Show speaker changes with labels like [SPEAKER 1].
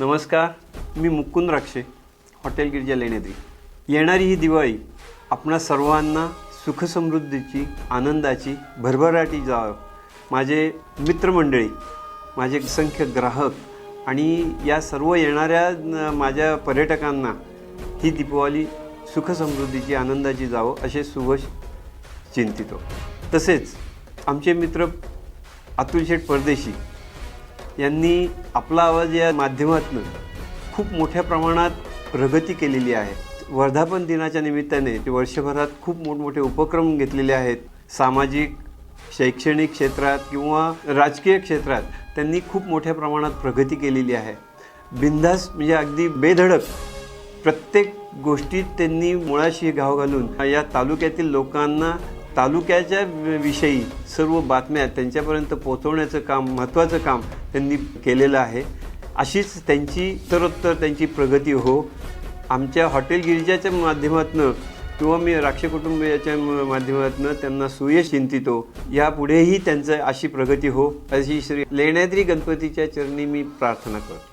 [SPEAKER 1] नमस्कार मी मुकुंद राक्षे हॉटेल गिरजा लेण्याद्री. येणारी ही दिवाळी आपणा सर्वांना सुखसमृद्धीची आनंदाची भरभराटी जावं माझे मित्रमंडळी माझे असंख्य ग्राहक आणि या सर्व येणाऱ्या माझ्या पर्यटकांना ही दीपावली सुखसमृद्धीची आनंदाची जावं असे शुभ चिंतितो. तसेच आमचे मित्र अतुल शेठ परदेशी यांनी आपला आवाज या माध्यमातून खूप मोठ्या प्रमाणात प्रगती केलेली आहे. वर्धापन दिनाच्या निमित्ताने ते वर्षभरात खूप मोठमोठे उपक्रम घेतलेले आहेत. सामाजिक शैक्षणिक क्षेत्रात किंवा राजकीय क्षेत्रात त्यांनी खूप मोठ्या प्रमाणात प्रगती केलेली आहे. बिंदास म्हणजे अगदी बेधडक प्रत्येक गोष्टीत त्यांनी मुळाशी घाव घालून या तालुक्यातील लोकांना तालुक्याच्या विषयी सर्व बातम्या त्यांच्यापर्यंत पोहोचवण्याचं काम महत्त्वाचं काम त्यांनी केलेलं आहे. अशीच त्यांची उत्तरोत्तर त्यांची प्रगती हो. आमच्या हॉटेल गिरिजाच्या माध्यमातून किंवा मी राक्ष कुटुंबियाच्या माध्यमातून त्यांना सुयश चिंतितो यापुढेही त्यांचं अशी प्रगती हो. अशी श्री लेण्याद्री गणपतीच्या चरणी मी प्रार्थना करतो.